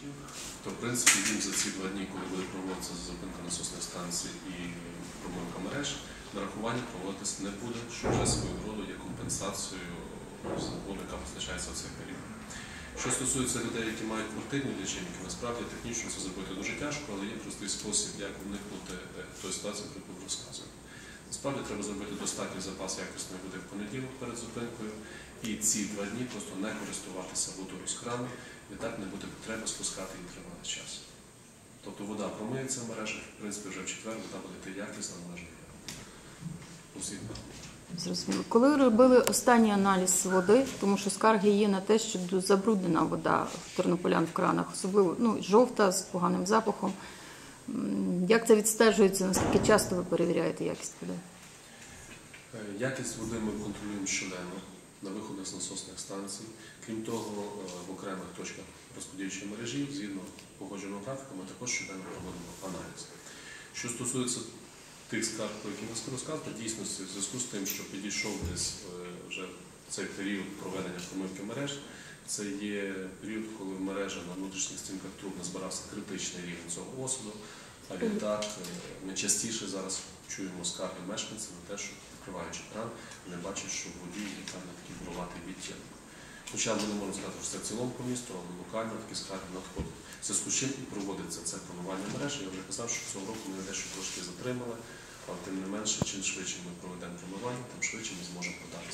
лічильників, то в принципі їм за ці два дні, коли буде проводитися зупинка насосних станцій і промивка мереж, нарахування проводитись не буде, що вже свого роду є компенсацією за воду, яка постачається в цей період. Що стосується людей, які мають квартирні лічильники, насправді технічно це зробити дуже тяжко, але є простий спосіб, як уникнути е, тої ситуації, про яку ви Насправді треба зробити достатній запас якісної води в понеділок перед зупинкою і ці два дні просто не користуватися водою з крану і так не буде потреби спускати її тривалий час. Тобто вода промиється в мережах, в принципі, вже в четвер вода буде йти якісна належна. Зрозуміло. Коли робили останній аналіз води, тому що скарги є на те, що забруднена вода в тернополян в кранах, особливо ну, жовта з поганим запахом. Як це відстежується? Наскільки часто ви перевіряєте якість води? Е, Якість води ми контролюємо щоденно на виходах з насосних станцій. Крім того, е, в окремих точках розподільчої мережі, згідно погодженого графіку, ми також щоденно проводимо аналіз. Що стосується тих скарг, про які ви розказали, дійсності в зв'язку з тим, що підійшов десь е, вже цей період проведення промивки мереж, це є період, коли мережа на внутрішніх стінках труб назбирався критичний рівень цього осаду. А відтак е, ми частіше зараз чуємо скарги мешканців на те, що відкриваючи кран, вони бачать, що в воді є певний такий буроватий відтінок. Хоча ми не можемо сказати, що це в цілому по місту, але локально такі скарги надходять. Зв'язку з чим проводиться це промивання мережі. Я вже казав, що цього року ми дещо трошки затримали, але тим не менше, чим швидше ми проведемо промивання, тим швидше ми зможемо подати